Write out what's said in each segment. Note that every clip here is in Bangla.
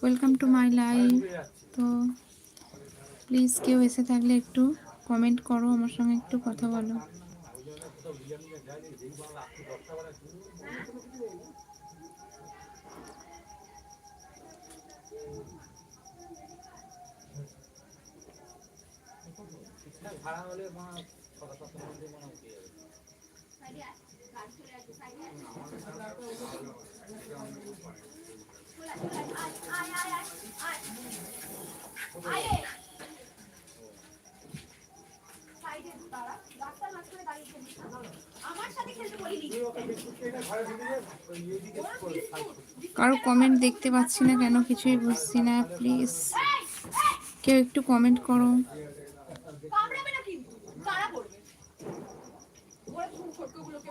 ওয়েলকাম টু মাই লাইভ তো প্লিজ কেউ এসে থাকলে একটু কমেন্ট করো, আমার সঙ্গে একটু কথা বলো। ভাড়া হলে মা করে কমেন্ট দেখতে পাচ্ছি না কেন, কিছুই বুঝছি না প্লিজ কেউ একটু কমেন্ট করো। কামড়াবে না কিন্তু ওরা ছোটগুলোকে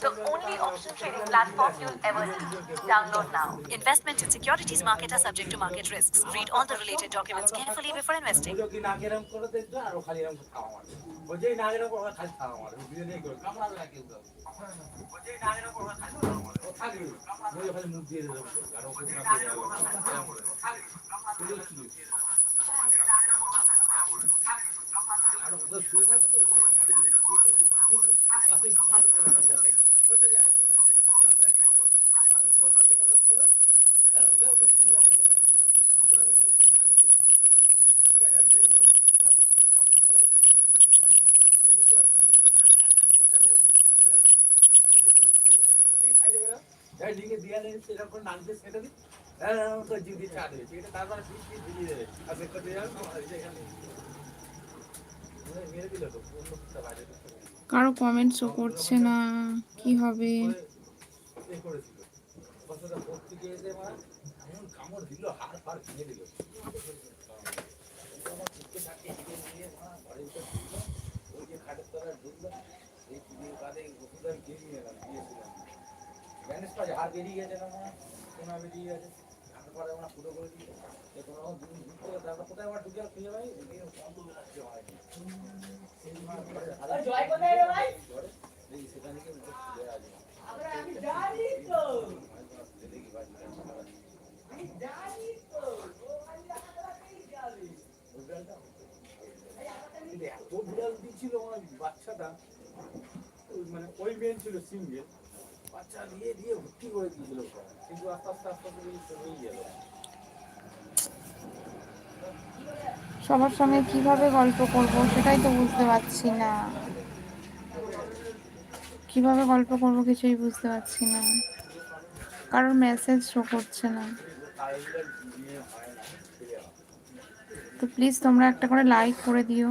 the only option trading platform you'll ever need. Download now. Investment in securities market are subject to market risks. Read all the related documents carefully before investing. মুখ দিয়ে এরম করবে আর ওকে না দিয়ে দিয়ে, লিখে দিয়ে সেটে দিই, দিয়ে চা দেবে, আছে? তারপরে পিঠ পিঠ ভিজিয়ে দেবে। আর বের দিয়ে যাবে, কারও কমেন্ট শো করছে না কি হবে? হাড় বেরিয়ে গেছে না সোনা বেরিয়ে গেছে, হাড় পরে আমরা ফুটো করে দিই। কোনো রকম তারপর কোথায় আবার ঢুকে খুঁজে পাই, এদিকে এত বিড়াল দিচ্ছিল আমার বাচ্চাটা। ওই মানে ওই মেন ছিল সিঙ্গেল। বাচ্চা দিয়ে দিয়ে ভর্তি করে দিয়েছিল কিন্তু আস্তে আস্তে আস্তে আস্তে হয়ে গেল। সবার সঙ্গে কীভাবে গল্প করব সেটাই তো বুঝতে পারছি না। কীভাবে গল্প করব কিছুই বুঝতে পারছি না। কারোর মেসেজ শো করছে না। তো প্লিজ তোমরা একটা করে লাইক করে দিও।